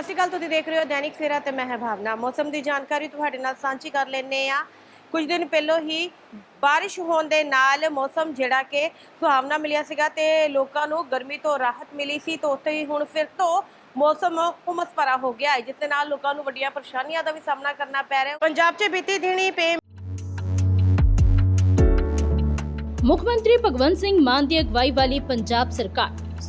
ਸਤਿ ਸ਼੍ਰੀ ਅਕਾਲ, ਤੁਸੀਂ ਦੇਖ ਰਹੇ ਹੋ ਦੈਨਿਕ ਸਵੇਰਾ ਤੇ ਮੈਂ ਹਾਂ ਭਾਵਨਾ। ਮੌਸਮ ਦੀ ਜਾਣਕਾਰੀ ਤੁਹਾਡੇ ਨਾਲ ਸਾਂਝੀ ਕਰ ਲੈਨੇ ਆ ਕੁਝ ਦਿਨ ਪਹਿਲਾਂ ਹੀ ਬਾਰਿਸ਼ ਹੋਣ ਦੇ ਨਾਲ ਮੌਸਮ ਜਿਹੜਾ ਕਿ ਸੁਹਾਵਣਾ ਮਿਲਿਆ ਸੀਗਾ ਤੇ ਲੋਕਾਂ ਨੂੰ ਗਰਮੀ ਤੋਂ ਰਾਹਤ ਮਿਲੀ ਸੀ ਤਾਂ ਉੱਥੇ ਹੀ ਹੁਣ ਫਿਰ ਤੋਂ ਮੌਸਮ ਹੁਮਸ ਭਰਾ ਹੋ ਗਿਆ ਹੈ, ਜਿਸ ਦੇ ਨਾਲ ਲੋਕਾਂ ਨੂੰ ਵੱਡੀਆਂ ਪਰੇਸ਼ਾਨੀਆਂ ਦਾ ਵੀ ਸਾਹਮਣਾ ਕਰਨਾ ਪੈ ਰਿਹਾ ਹੈ। ਪੰਜਾਬ 'ਚ ਬੀਤੀ ਦਿਨੀ ਪੇ ਮੁੱਖ ਮੰਤਰੀ ਭਗਵੰਤ ਸਿੰਘ ਮਾਨ ਦੀ ਅਗਵਾਈ ਵਾਲੀ ਪੰਜਾਬ ਸਰਕਾਰ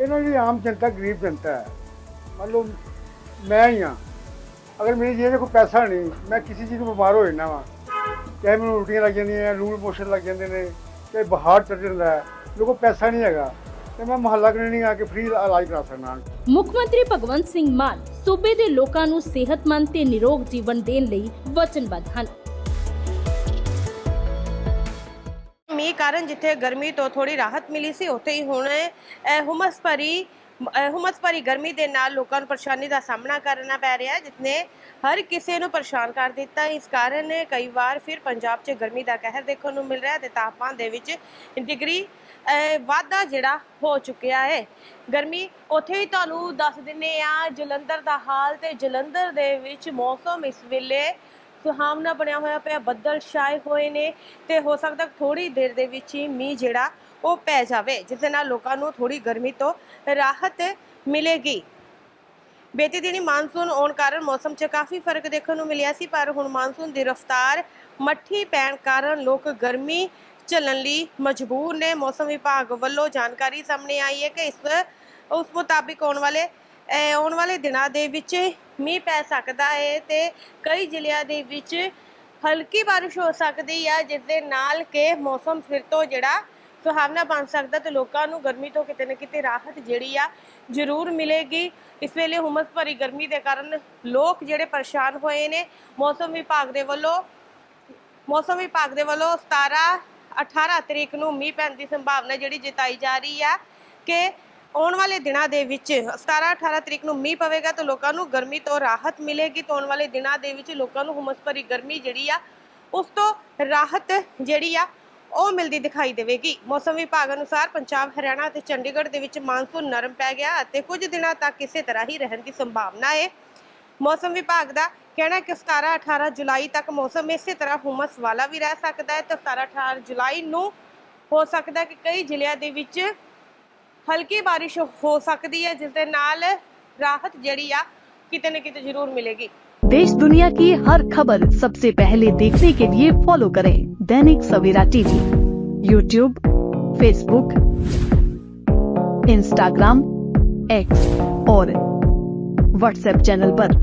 ਇਹਨਾਂ ਦੀ ਆਮ ਜਨਤਾ ਗਰੀਬ ਜਨਤਾ ਹੈ। ਮੰਨ ਲਓ, ਮੈਂ ਹੀ ਆ ਅਗਰ ਮੇਰੀ ਜੇਬ 'ਚ ਕੋਈ ਪੈਸਾ ਨਹੀਂ, ਮੈਂ ਕਿਸੇ ਚੀਜ਼ ਤੋਂ ਬਿਮਾਰ ਹੋ ਜਾਂਦਾ ਵਾਂ। ਚਾਹੇ ਮੈਨੂੰ ਉਲਟੀਆਂ ਲੱਗ ਜਾਂਦੀਆਂ ਲੂਲ ਮੋਸ਼ਨ ਲੱਗ ਜਾਂਦੇ ਨੇ, ਚਾਹੇ ਬੁਖਾਰ ਚੜ ਜਾਂਦਾ ਹੈ, ਮੇਰੇ ਕੋਲ ਪੈਸਾ ਨਹੀਂ ਹੈਗਾ। ਤੇ ਮੈਂ ਮੁਹੱਲਾ ਕਲੀਨਿਕ ਆ ਕੇ ਫ੍ਰੀ ਇਲਾਜ ਕਰਾ ਸਕਦਾ ਮੁੱਖ ਮੰਤਰੀ ਭਗਵੰਤ ਸਿੰਘ ਮਾਨ ਸੂਬੇ ਦੇ ਲੋਕਾਂ ਨੂੰ ਸਿਹਤਮੰਦ ਤੇ ਨਿਰੋਗ ਜੀਵਨ ਦੇਣ ਲਈ ਵਚਨਬੱਧ ਹਨ। ਮੀਂਹ ਕਾਰਨ ਜਿੱਥੇ ਗਰਮੀ ਤੋਂ ਥੋੜੀ ਰਾਹਤ ਮਿਲੀ ਸੀ ਉੱਥੇ ਹੀ ਹੁਣ ਹੁਮਸ ਭਰੀ ਹੁਮਸ ਭਰੀ ਗਰਮੀ ਦੇ ਨਾਲ ਲੋਕਾਂ ਨੂੰ ਪਰੇਸ਼ਾਨੀ ਦਾ ਸਾਹਮਣਾ ਕਰਨਾ ਪੈ ਰਿਹਾ ਹੈ ਜਿਸਨੇ ਹਰ ਕਿਸੇ ਨੂੰ ਪਰੇਸ਼ਾਨ ਕਰ ਦਿੱਤਾ ਇਸ ਕਾਰਨ ਕਈ ਵਾਰ ਫਿਰ ਪੰਜਾਬ 'ਚ ਗਰਮੀ ਦਾ ਕਹਿਰ ਦੇਖਣ ਨੂੰ ਮਿਲ ਰਿਹਾ ਹੈ ਤੇ ਤਾਪਮਾਨ ਦੇ ਵਿੱਚ ਡਿਗਰੀ ਅਹ, ਵਾਧਾ ਜਿਹੜਾ ਹੋ ਚੁੱਕਿਆ ਹੈ। ਗਰਮੀ ਉੱਥੇ ਹੀ ਤੁਹਾਨੂੰ ਦੱਸ ਦਿੰਨੇ ਆ ਜਲੰਧਰ ਦਾ ਹਾਲ ਤੇ ਜਲੰਧਰ ਦੇ ਵਿੱਚ ਮੌਸਮ ਇਸ ਵੇਲੇ ਸੁਹਾਵਣਾ ਬਣਿਆ ਹੋਇਆ ਪਿਆ, ਬੱਦਲ ਛਾਏ ਹੋਏ ਨੇ ਤੇ ਹੋ ਸਕਦਾ ਥੋੜੀ ਦੇਰ ਦੇ ਵਿੱਚ ਹੀ ਮੀਂਹ ਜਿਹੜਾ ਉਹ ਪੈ ਜਾਵੇ, ਜਿਸ ਦੇ ਨਾਲ ਲੋਕਾਂ ਨੂੰ ਥੋੜੀ ਗਰਮੀ ਤੋਂ ਰਾਹਤ ਮਿਲੇਗੀ। ਬੇਤੀ ਦਿਨੀ ਮਾਨਸੂਨ ਆਉਣ ਕਾਰਨ ਮੌਸਮ 'ਚ ਕਾਫੀ ਫ਼ਰਕ ਦੇਖਣ ਨੂੰ ਮਿਲਿਆ ਸੀ, ਪਰ ਹੁਣ ਮਾਨਸੂਨ ਦੀ ਰਫ਼ਤਾਰ ਮੱਠੀ ਪੈਣ ਕਾਰਨ ਲੋਕ ਗਰਮੀ ਝੱਲਣ ਲਈ ਮਜਬੂਰ ਨੇ। ਮੌਸਮ ਵਿਭਾਗ ਵੱਲੋਂ ਜਾਣਕਾਰੀ ਸਾਹਮਣੇ ਆਈ ਹੈ ਕਿ ਇਸ, ਉਸ ਮੁਤਾਬਿਕ ਆਉਣ ਵਾਲੇ ਅਹ ਆਉਣ ਵਾਲੇ ਦਿਨਾਂ ਦੇ ਵਿੱਚ ਮੀਂਹ ਪੈ ਸਕਦਾ ਹੈ ਤੇ ਕਈ ਜ਼ਿਲ੍ਹਿਆਂ ਦੇ ਵਿੱਚ ਹਲਕੀ ਬਾਰਿਸ਼ ਹੋ ਸਕਦੀ ਹੈ ਜਿਸ ਦੇ ਨਾਲ ਕਿ ਮੌਸਮ ਫਿਰ ਤੋਂ ਜਿਹੜਾ ਸੁਹਾਵਣਾ ਬਣ ਸਕਦਾ ਤੇ ਲੋਕਾਂ ਨੂੰ ਗਰਮੀ ਤੋਂ ਕਿਤੇ ਨਾ ਕਿਤੇ ਰਾਹਤ ਜਿਹੜੀ ਆ ਜ਼ਰੂਰ ਮਿਲੇਗੀ। ਇਸ ਵੇਲੇ ਹੁਮਸ ਭਰੀ ਗਰਮੀ ਦੇ ਕਾਰਨ ਲੋਕ ਜਿਹੜੇ ਪਰੇਸ਼ਾਨ ਹੋਏ ਨੇ, ਮੌਸਮ ਵਿਭਾਗ ਦੇ ਵੱਲੋਂ, ਮੌਸਮ ਵਿਭਾਗ ਦੇ ਵੱਲੋਂ 17 18 ਤਰੀਕ ਨੂੰ ਮੀਂਹ ਪੈਣ ਦੀ ਸੰਭਾਵਨਾ ਜਿਹੜੀ ਜਤਾਈ ਜਾ ਰਹੀ ਆ ਕਿ ਆਉਣ ਵਾਲੇ ਦਿਨਾਂ ਦੇ ਵਿੱਚ 17 18 ਤਰੀਕ ਨੂੰ ਮੀਂਹ ਪਵੇਗਾ ਤਾਂ ਲੋਕਾਂ ਨੂੰ ਗਰਮੀ ਤੋਂ ਰਾਹਤ ਮਿਲੇਗੀ ਤਾਂ ਆਉਣ ਵਾਲੇ ਦਿਨਾਂ ਦੇ ਵਿੱਚ ਲੋਕਾਂ ਨੂੰ ਹੁਮਸ ਭਰੀ ਗਰਮੀ ਜਿਹੜੀ ਆ, ਉਸ ਤੋਂ ਰਾਹਤ ਜਿਹੜੀ ਆ, ਉਹ ਮਿਲਦੀ ਦਿਖਾਈ ਦੇਵੇਗੀ। ਮੌਸਮ ਵਿਭਾਗ ਅਨੁਸਾਰ ਪੰਜਾਬ, ਹਰਿਆਣਾ ਅਤੇ ਚੰਡੀਗੜ੍ਹ ਦੇ ਵਿੱਚ ਮਾਨਸੂਨ ਨਰਮ ਪੈ ਗਿਆ ਅਤੇ ਕੁਝ ਦਿਨਾਂ ਤੱਕ ਇਸੇ ਤਰ੍ਹਾਂ ਹੀ ਰਹਿਣ ਦੀ ਸੰਭਾਵਨਾ ਹੈ ਮੌਸਮ ਵਿਭਾਗ ਦਾ ਕਹਿਣਾ ਕਿ 17 18 ਜੁਲਾਈ ਤੱਕ ਮੌਸਮ ਇਸੇ ਤਰ੍ਹਾਂ ਹੁਮਸ ਵਾਲਾ ਵੀ ਰਹਿ ਸਕਦਾ ਹੈ ਤੇ 17 18 ਜੁਲਾਈ ਨੂੰ ਹੋ ਸਕਦਾ ਹੈ ਕਿ ਕਈ ਜ਼ਿਲ੍ਹਿਆਂ ਦੇ ਵਿੱਚ ਹਲਕੀ ਬਾਰਿਸ਼ ਹੋ ਸਕਦੀ ਹੈ ਜਿਸ ਦੇ ਨਾਲ ਰਾਹਤ ਜਿਹੜੀ ਆ ਕਿਤੇ ਨਾ ਕਿਤੇ ਜ਼ਰੂਰ ਮਿਲੇਗੀ देश दुनिया की हर खबर सबसे पहले देखने के लिए फॉलो करें Dainik Savera TV YouTube Facebook Instagram X और व्हाट्सएप चैनल पर।